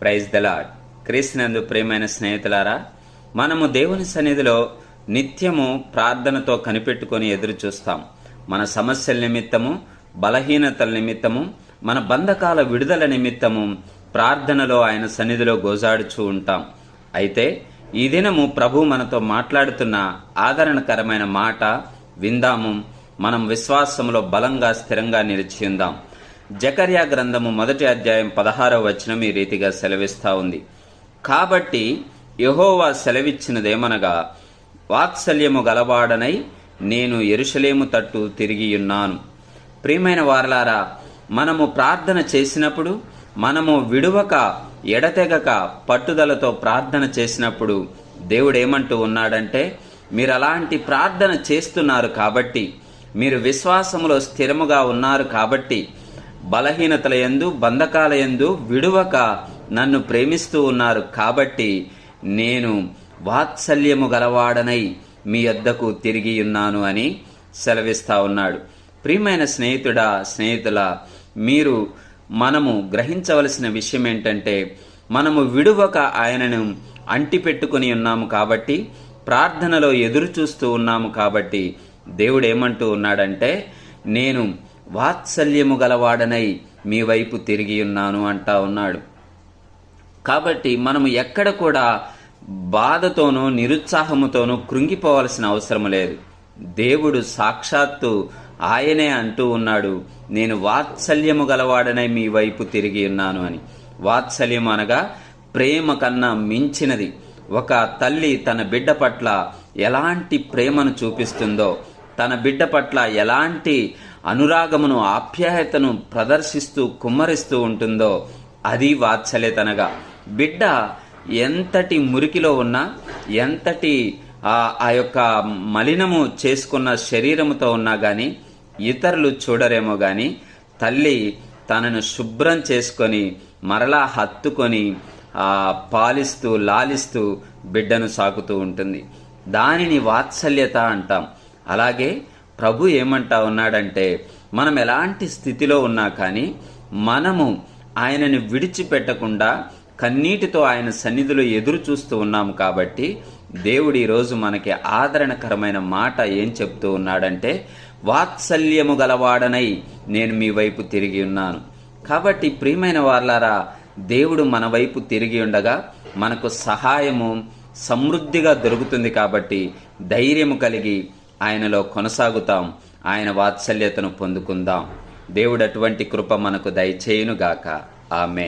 Praise the Lord క్రీస్తునందు ప్రియమైన స్నేహితులారా మనము దేవుని సన్నిధిలో నిత్యము ప్రార్థనతో కనిపెట్టుకొని ఎదురు చూస్తాం. మన సమస్యల నిమిత్తము బలహీనతల నిమిత్తము మన బంధకాల విడుదల నిమిత్తము ప్రార్థనలో ఆయన సన్నిధిలో గోజాడుచూ ఉంటాం. అయితే ఈ దినము ప్రభు మనతో మాట్లాడుతున్న ఆదరణకరమైన మాట విందాము. మనం విశ్వాసంలో బలంగా స్థిరంగా నిలిచి ఉందాం. జకర్యా గ్రంథము మొదటి అధ్యాయం పదహారవ వచనం ఈ రీతిగా సెలవిస్తా ఉంది. కాబట్టి యహోవా సెలవిచ్చినదేమనగా వాత్సల్యము గలవాడనై నేను ఎరుషలేము తట్టు తిరిగియున్నాను ప్రియమైన వారలారా మనము ప్రార్థన చేసినప్పుడు మనము విడువక ఎడతెగక పట్టుదలతో ప్రార్థన చేసినప్పుడు దేవుడు ఏమంటూ ఉన్నాడంటే మీరు అలాంటి ప్రార్థన చేస్తున్నారు కాబట్టి మీరు విశ్వాసములో స్థిరముగా ఉన్నారు కాబట్టి బలహీనతల బంధకాలయందు బంధకాల విడువక నన్ను ప్రేమిస్తూ ఉన్నారు. కాబట్టి నేను వాత్సల్యము గలవాడనై మీ వద్దకు తిరిగి ఉన్నాను అని సెలవిస్తా ఉన్నాడు. ప్రియమైన స్నేహితుడా స్నేహితుల మీరు మనము గ్రహించవలసిన విషయం ఏంటంటే మనము విడువక ఆయనను అంటిపెట్టుకుని ఉన్నాము కాబట్టి ప్రార్థనలో ఎదురు చూస్తూ ఉన్నాము కాబట్టి దేవుడు ఏమంటూ ఉన్నాడంటే నేను వాత్సల్యము గలవాడనై మీ వైపు తిరిగి ఉన్నాను అంటా ఉన్నాడు. కాబట్టి మనము ఎక్కడ కూడా బాధతోనూ నిరుత్సాహముతోనూ కృంగిపోవలసిన అవసరం లేదు. దేవుడు సాక్షాత్తు ఆయనే అంటూ ఉన్నాడు నేను వాత్సల్యము గలవాడనై మీ వైపు తిరిగి ఉన్నాను అని. వాత్సల్యం అనగా ప్రేమ కన్నా మించినది. ఒక తల్లి తన బిడ్డ పట్ల ఎలాంటి ప్రేమను చూపిస్తుందో తన బిడ్డ పట్ల ఎలాంటి అనురాగమును ఆప్యాయతను ప్రదర్శిస్తూ కుమ్మరిస్తూ ఉంటుందో అది వాత్సల్యతనగా. బిడ్డ ఎంతటి మురికిలో ఉన్నా ఎంతటి ఆ యొక్క మలినము చేసుకున్న శరీరముతో ఉన్నా కానీ ఇతరులు చూడరేమో కానీ తల్లి తనను శుభ్రం చేసుకొని మరలా హత్తుకొని పాలిస్తూ లాలిస్తూ బిడ్డను సాకుతూ ఉంటుంది. దానిని వాత్సల్యత అంటాం. అలాగే ప్రభు ఏమంటా ఉన్నాడంటే మనం ఎలాంటి స్థితిలో ఉన్నా కానీ మనము ఆయనని విడిచిపెట్టకుండా కన్నీటితో ఆయన సన్నిధిలో ఎదురు చూస్తూ ఉన్నాము కాబట్టి దేవుడు ఈరోజు మనకి ఆదరణకరమైన మాట ఏం చెప్తూ ఉన్నాడంటే వాత్సల్యము గలవాడనై నేను మీ వైపు తిరిగి ఉన్నాను. కాబట్టి ప్రియమైన వాళ్ళారా దేవుడు మన వైపు తిరిగి ఉండగా మనకు సహాయము సమృద్ధిగా దొరుకుతుంది కాబట్టి ధైర్యము కలిగి ఆయనలో కొనసాగుతాం. ఆయన వాత్సల్యతను పొందుకుందాం. దేవుడు అటువంటి కృప మనకు దయచేయునుగాక. ఆమె